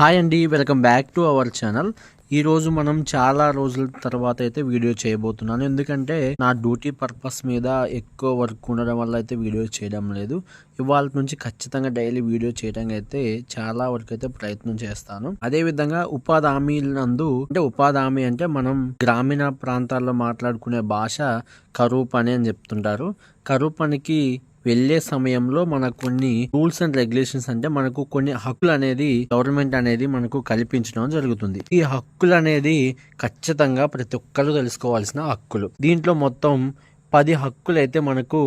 Hi అండి welcome back to our channel. ఈరోజు మనం చాలా రోజుల తర్వాత అయితే వీడియో చేయబోతున్నాను. ఎందుకంటే నా డ్యూటీ పర్పస్ మీద ఎక్కువ వర్క్ ఉండడం వల్ల అయితే వీడియో చేయడం లేదు. ఇవాళ నుంచి ఖచ్చితంగా డైలీ వీడియో చేయడానికి అయితే చాలా వరకు అయితే ప్రయత్నం చేస్తాను. అదే విధంగా ఉపాధి హామీ నందు అంటే ఉపాధి హామీ అంటే మనం గ్రామీణ ప్రాంతాల్లో మాట్లాడుకునే భాష కరువు పని అని చెప్తుంటారు. కరువు పనికి వెళ్ళే సమయంలో మనకు కొన్ని రూల్స్ అండ్ రెగ్యులేషన్స్ అంటే మనకు కొన్ని హక్కులు అనేది గవర్నమెంట్ అనేది మనకు కల్పించడం జరుగుతుంది. ఈ హక్కులు అనేది ఖచ్చితంగా ప్రతి ఒక్కరు తెలుసుకోవాల్సిన హక్కులు. దీంట్లో మొత్తం పది హక్కులు అయితే మనకు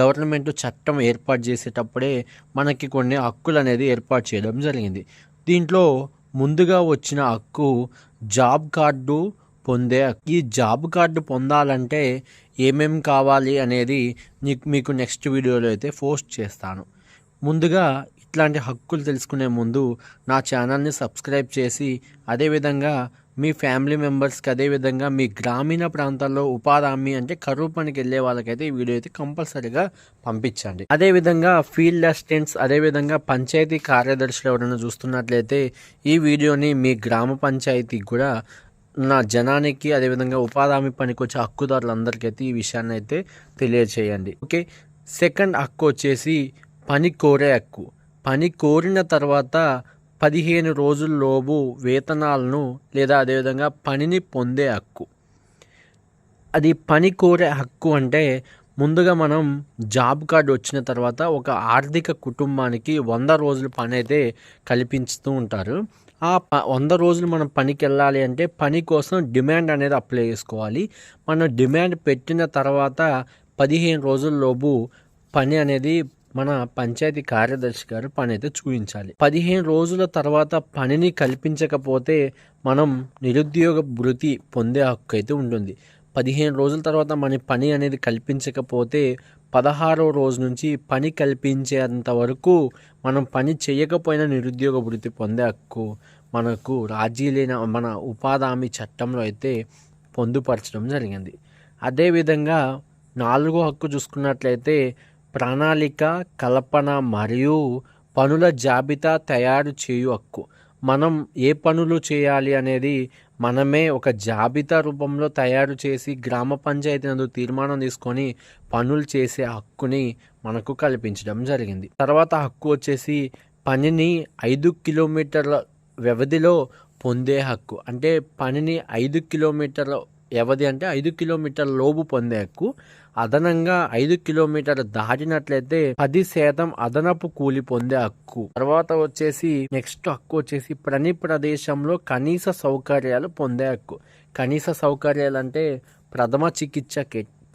గవర్నమెంట్ చట్టం ఏర్పాటు చేసేటప్పుడే మనకి కొన్ని హక్కులు అనేది ఏర్పాటు చేయడం జరిగింది. దీంట్లో ముందుగా వచ్చిన హక్కు జాబ్ కార్డు పొందే ఈ జాబ్ కార్డు పొందాలంటే ఏమేం కావాలి అనేది మీకు నెక్స్ట్ వీడియోలో అయితే పోస్ట్ చేస్తాను. ముందుగా ఇట్లాంటి హక్కులు తెలుసుకునే ముందు నా ఛానల్ని సబ్స్క్రైబ్ చేసి అదేవిధంగా మీ ఫ్యామిలీ మెంబర్స్కి అదేవిధంగా మీ గ్రామీణ ప్రాంతాల్లో ఉపాధి హామీ అంటే కరువు పనికి వెళ్ళే వాళ్ళకైతే ఈ వీడియో అయితే కంపల్సరీగా పంపించండి. అదేవిధంగా ఫీల్డ్ అసిస్టెంట్స్ అదేవిధంగా పంచాయతీ కార్యదర్శులు ఎవరైనా చూస్తున్నట్లయితే ఈ వీడియోని మీ గ్రామ పంచాయతీకి కూడా నా జనానికి అదేవిధంగా ఉపాధి హామీ పనికి వచ్చే హక్కుదారులందరికీ అయితే ఈ విషయాన్ని అయితే తెలియచేయండి. ఓకే సెకండ్ హక్కు వచ్చేసి పని కోరే హక్కు. పని కోరిన తర్వాత పదిహేను రోజుల్లోపు వేతనాలను లేదా అదేవిధంగా పనిని పొందే హక్కు. అది పని కోరే హక్కు అంటే ముందుగా మనం జాబ్ కార్డు వచ్చిన తర్వాత ఒక ఆర్థిక కుటుంబానికి వంద రోజుల పని అయితే కల్పిస్తూ ఉంటారు. ఆ ప వంద రోజులు మనం పనికి వెళ్ళాలి అంటే పని కోసం డిమాండ్ అనేది అప్లై చేసుకోవాలి. మనం డిమాండ్ పెట్టిన తర్వాత పదిహేను రోజుల్లోపు పని అనేది మన పంచాయతీ కార్యదర్శి గారు పని అయితే చూపించాలి పదిహేను రోజుల తర్వాత పనిని కల్పించకపోతే మనం నిరుద్యోగ భృతి పొందే హక్కు అయితే ఉంటుంది. పదిహేను రోజుల తర్వాత మన పని అనేది కల్పించకపోతే పదహారో రోజు నుంచి పని కల్పించేంత వరకు మనం పని చేయకపోయినా నిరుద్యోగ భృతి పొందే హక్కు మనకు రాజీ లేని మన ఉపాధి హామీ చట్టంలో అయితే పొందుపరచడం జరిగింది. అదేవిధంగా నాలుగో హక్కు చూసుకున్నట్లయితే ప్రణాళిక కల్పన మరియు పనుల జాబితా తయారు చేయు హక్కు. మనం ఏ పనులు చేయాలి అనేది మనమే ఒక జాబితా రూపంలో తయారు చేసి గ్రామ పంచాయతీ నందు తీర్మానం తీసుకొని పనులు చేసే హక్కుని మనకు కల్పించడం జరిగింది. తర్వాత హక్కు వచ్చేసి పనిని ఐదు కిలోమీటర్ల వ్యవధిలో పొందే హక్కు. అంటే పనిని ఐదు కిలోమీటర్ల వ్యవధి అంటే ఐదు కిలోమీటర్ల లోపు పొందే హక్కు. అదనంగా ఐదు కిలోమీటర్లు దాటినట్లయితే పది శాతం అదనపు కూలి పొందే హక్కు. తర్వాత వచ్చేసి నెక్స్ట్ హక్కు వచ్చేసి పని ప్రదేశంలో కనీస సౌకర్యాలు పొందే హక్కు. కనీస సౌకర్యాలు అంటే ప్రథమ చికిత్స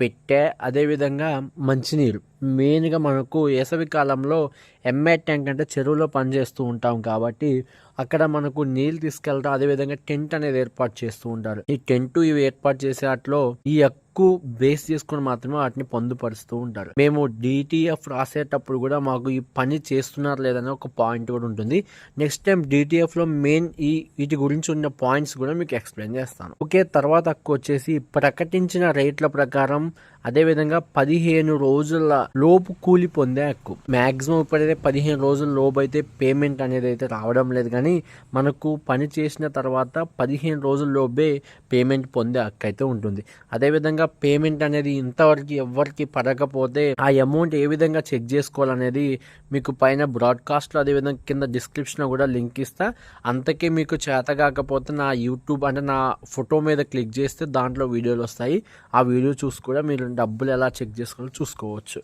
పెట్టే అదేవిధంగా మంచినీరు. మెయిన్గా మనకు వేసవి కాలంలో ఎంఏ ట్యాంక్ అంటే చెరువులో పనిచేస్తూ ఉంటాం కాబట్టి అక్కడ మనకు నీళ్ళు తీసుకెళ్ళడం అదేవిధంగా టెంట్ అనేది ఏర్పాటు చేస్తూ ఉంటారు. ఈ టెంట్ ఇవి ఏర్పాటు చేసే వాటిలో ఈ హక్కు బేస్ చేసుకుని మాత్రమే వాటిని పొందుపరుస్తూ ఉంటారు. మేము డిటిఎఫ్ రాసేటప్పుడు కూడా మాకు ఈ పని చేస్తున్నారు లేదని ఒక పాయింట్ కూడా ఉంటుంది. నెక్స్ట్ టైం డిటిఎఫ్లో మెయిన్ ఈ వీటి గురించి ఉన్న పాయింట్స్ కూడా మీకు ఎక్స్ప్లెయిన్ చేస్తాను. ఓకే తర్వాత వచ్చేసి ప్రకటించిన రేట్ల ప్రకారం అదేవిధంగా పదిహేను రోజుల లోపు కూలి పొందే హక్కు. మ్యాక్సిమం ఇప్పుడైతే పదిహేను రోజుల లోపు అయితే పేమెంట్ అనేది అయితే రావడం లేదు. కానీ మనకు పని చేసిన తర్వాత పదిహేను రోజుల లోపే పేమెంట్ పొందే హక్కు అయితే ఉంటుంది. అదేవిధంగా పేమెంట్ అనేది ఇంతవరకు ఎవరికి పడకపోతే ఆ అమౌంట్ ఏ విధంగా చెక్ చేసుకోవాలనేది మీకు పైన బ్రాడ్కాస్ట్లో అదేవిధంగా కింద డిస్క్రిప్షన్లో కూడా లింక్ ఇస్తా. అంతకే మీకు చేత కాకపోతే నా యూట్యూబ్ అంటే నా ఫోటో మీద క్లిక్ చేస్తే దాంట్లో వీడియోలు వస్తాయి. ఆ వీడియో చూసి కూడా మీరు డబ్బులు ఎలా చెక్ చేసుకోవాలో చూసుకోవచ్చు.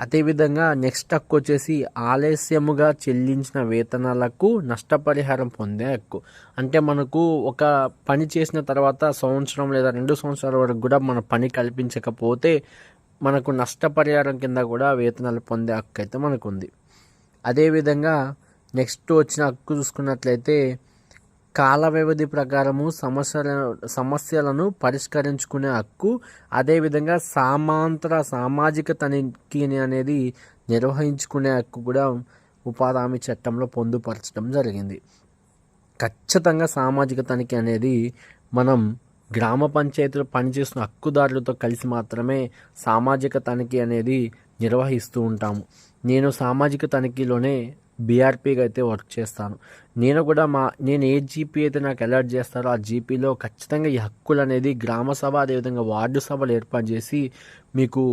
అదేవిధంగా నెక్స్ట్ హక్కు వచ్చేసి ఆలస్యముగా చెల్లించిన వేతనాలకు నష్టపరిహారం పొందే హక్కు. అంటే మనకు ఒక పని చేసిన తర్వాత సంవత్సరం లేదా రెండు సంవత్సరాల వరకు కూడా మన పని కల్పించకపోతే మనకు నష్టపరిహారం కింద కూడా వేతనాలు పొందే హక్కు అయితే మనకు ఉంది అదేవిధంగా నెక్స్ట్ వచ్చిన హక్కు చూసుకున్నట్లయితే కాల వ్యవధి ప్రకారము సమస్యల సమస్యలను పరిష్కరించుకునే హక్కు అదేవిధంగా సామాంతర సామాజిక తనిఖీని అనేది నిర్వహించుకునే హక్కు కూడా ఉపాధి హామీ చట్టంలో పొందుపరచడం జరిగింది. ఖచ్చితంగా సామాజిక తనిఖీ అనేది మనం గ్రామ పంచాయతీలో పనిచేస్తున్న హక్కుదారులతో కలిసి మాత్రమే సామాజిక తనిఖీ అనేది నిర్వహిస్తూ ఉంటాము. నేను సామాజిక తనిఖీలోనే బీఆర్పీగా అయితే వర్క్ చేస్తాను. నేను కూడా మా నేను ఏ జీపీ అయితే నాకు అలర్ట్ చేస్తారో ఆ జీపీలో ఖచ్చితంగా ఈ హక్కులు అనేది గ్రామ సభ అదేవిధంగా వార్డు సభలు ఏర్పాటు చేసి మీకు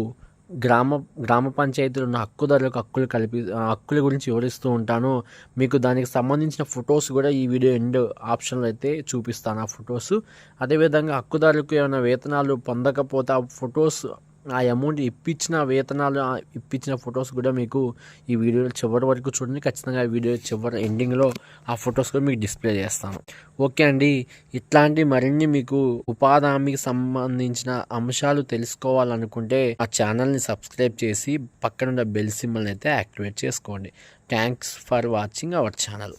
గ్రామ గ్రామ పంచాయతీలో ఉన్న హక్కుదారులకు హక్కులు కల్పి ఆ హక్కుల గురించి వివరిస్తూ ఉంటాను. మీకు దానికి సంబంధించిన ఫొటోస్ కూడా ఈ వీడియో ఎండ్ ఆప్షన్లో అయితే చూపిస్తాను ఆ ఫొటోస్. అదేవిధంగా హక్కుదారులకు ఏమైనా వేతనాలు పొందకపోతే ఆ ఫొటోస్ ఆ అమౌంట్ ఇప్పించిన వేతనాలు ఇప్పించిన ఫొటోస్ కూడా మీకు ఈ వీడియో చివరి వరకు చూడండి. ఖచ్చితంగా ఈ వీడియో చివరి ఎండింగ్లో ఆ ఫొటోస్ కూడా మీకు డిస్ప్లే చేస్తాను. ఓకే అండి. ఇట్లాంటి మరిన్ని మీకు ఉపాధి హామీకి సంబంధించిన అంశాలు తెలుసుకోవాలనుకుంటే ఆ ఛానల్ని సబ్స్క్రైబ్ చేసి పక్కనున్న బెల్ సిమ్మల్ని అయితే యాక్టివేట్ చేసుకోండి. Thanks for watching our channel